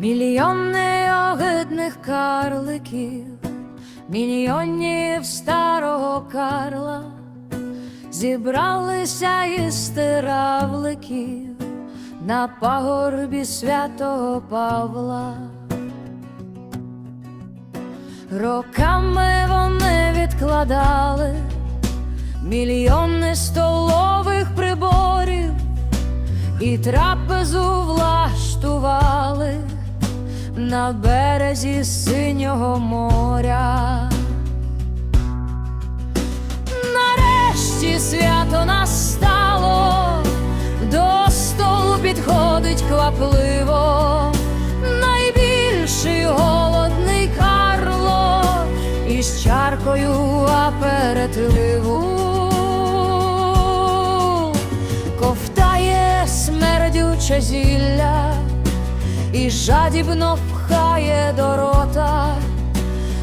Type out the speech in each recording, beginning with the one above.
Мільйони огидних карликів, мільйонів старого Карла, зібралися із тиравликів на пагорбі святого Павла. Роками вони відкладали мільйони столових приборів і трапезу влаштували на березі синього моря. Нарешті свято настало, до столу підходить квапливо, найбільший голодний Карло із чаркою аперитиву. Жадібно пхає до рота,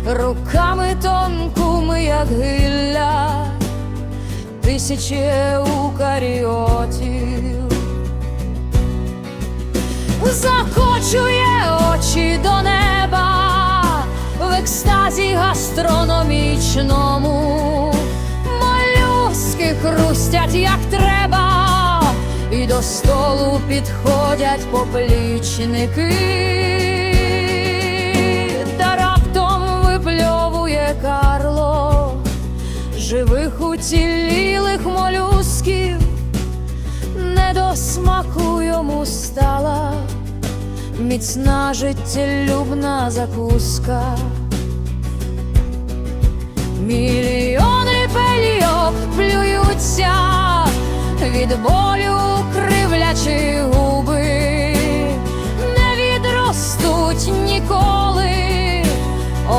руками тонкими, як гилля, тисячі укаріотів, закочує очі до неба в екстазі гастрономічному, молюски хрустять, як треба, до столу підходять поплічники, та раптом випльовує Карло живих уцілілих молюсків, не до смаку йому стала міцна життєлюбна закуска. Мільйони пельйок плюються від болю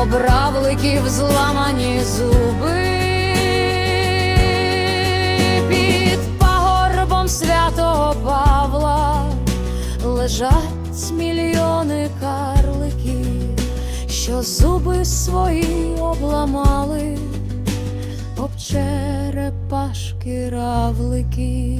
обравликів зламані зуби. Під пагорбом святого Павла лежать мільйони карликів, що зуби свої обламали об черепашки равлики.